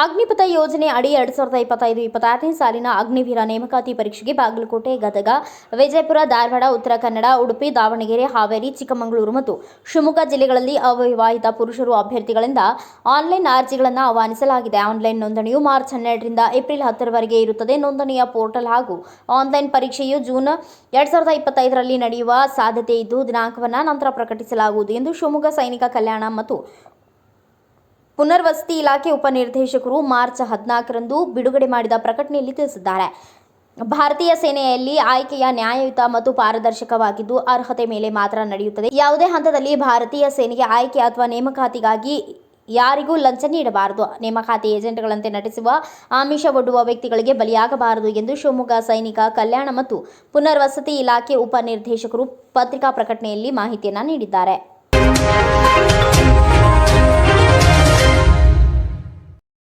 ಅಗ್ನಿಪಥ ಯೋಜನೆ ಅಡಿ ಎರಡ್ ಸಾವಿರದ ಇಪ್ಪತ್ತೈದು ಇಪ್ಪತ್ತಾರನೇ ಸಾಲಿನ ಅಗ್ನಿವೀರ ನೇಮಕಾತಿ ಪರೀಕ್ಷೆಗೆ ಬಾಗಲಕೋಟೆ ಗದಗ ವಿಜಯಪುರ, ಧಾರವಾಡ, ಉತ್ತರ ಕನ್ನಡ, ಉಡುಪಿ, ದಾವಣಗೆರೆ, ಹಾವೇರಿ, ಚಿಕ್ಕಮಗಳೂರು ಮತ್ತು ಶಿವಮೊಗ್ಗ ಜಿಲ್ಲೆಗಳಲ್ಲಿ ಅವಿವಾಹಿತ ಪುರುಷರು ಅಭ್ಯರ್ಥಿಗಳಿಂದ ಆನ್ಲೈನ್ ಅರ್ಜಿಗಳನ್ನು ಆಹ್ವಾನಿಸಲಾಗಿದೆ. ಆನ್ಲೈನ್ ನೋಂದಣಿಯು ಮಾರ್ಚ್ ಹನ್ನೆರಡರಿಂದ ಏಪ್ರಿಲ್ ಹತ್ತರವರೆಗೆ ಇರುತ್ತದೆ. ನೋಂದಣಿಯ ಪೋರ್ಟಲ್ ಹಾಗೂ ಆನ್ಲೈನ್ ಪರೀಕ್ಷೆಯು ಜೂನ್ ಎರಡ್ ಸಾವಿರದ ಇಪ್ಪತ್ತೈದರಲ್ಲಿ ನಡೆಯುವ ಸಾಧ್ಯತೆ ಇದ್ದು, ದಿನಾಂಕವನ್ನು ನಂತರ ಪ್ರಕಟಿಸಲಾಗುವುದು ಎಂದು ಶಿವಮೊಗ್ಗ ಸೈನಿಕ ಕಲ್ಯಾಣ ಮತ್ತು ಪುನರ್ವಸತಿ ಇಲಾಖೆ ಉಪನಿರ್ದೇಶಕರು ಮಾರ್ಚ್ ಹದಿನಾಲ್ಕರಂದು ಬಿಡುಗಡೆ ಮಾಡಿದ ಪ್ರಕಟಣೆಯಲ್ಲಿ ತಿಳಿಸಿದ್ದಾರೆ. ಭಾರತೀಯ ಸೇನೆಯಲ್ಲಿ ಆಯ್ಕೆಯ ನ್ಯಾಯಯುತ ಮತ್ತು ಪಾರದರ್ಶಕವಾಗಿದ್ದು ಅರ್ಹತೆ ಮೇಲೆ ಮಾತ್ರ ನಡೆಯುತ್ತದೆ. ಯಾವುದೇ ಹಂತದಲ್ಲಿ ಭಾರತೀಯ ಸೇನೆಗೆ ಆಯ್ಕೆ ಅಥವಾ ನೇಮಕಾತಿಗಾಗಿ ಯಾರಿಗೂ ಲಂಚ ನೀಡಬಾರದು. ನೇಮಕಾತಿ ಏಜೆಂಟ್ಗಳಂತೆ ನಟಿಸುವ, ಆಮಿಷ ಒಡ್ಡುವ ವ್ಯಕ್ತಿಗಳಿಗೆ ಬಲಿಯಾಗಬಾರದು ಎಂದು ಶಿವಮೊಗ್ಗ ಸೈನಿಕ ಕಲ್ಯಾಣ ಮತ್ತು ಪುನರ್ವಸತಿ ಇಲಾಖೆ ಉಪನಿರ್ದೇಶಕರು ಪತ್ರಿಕಾ ಪ್ರಕಟಣೆಯಲ್ಲಿ ಮಾಹಿತಿಯನ್ನು ನೀಡಿದ್ದಾರೆ.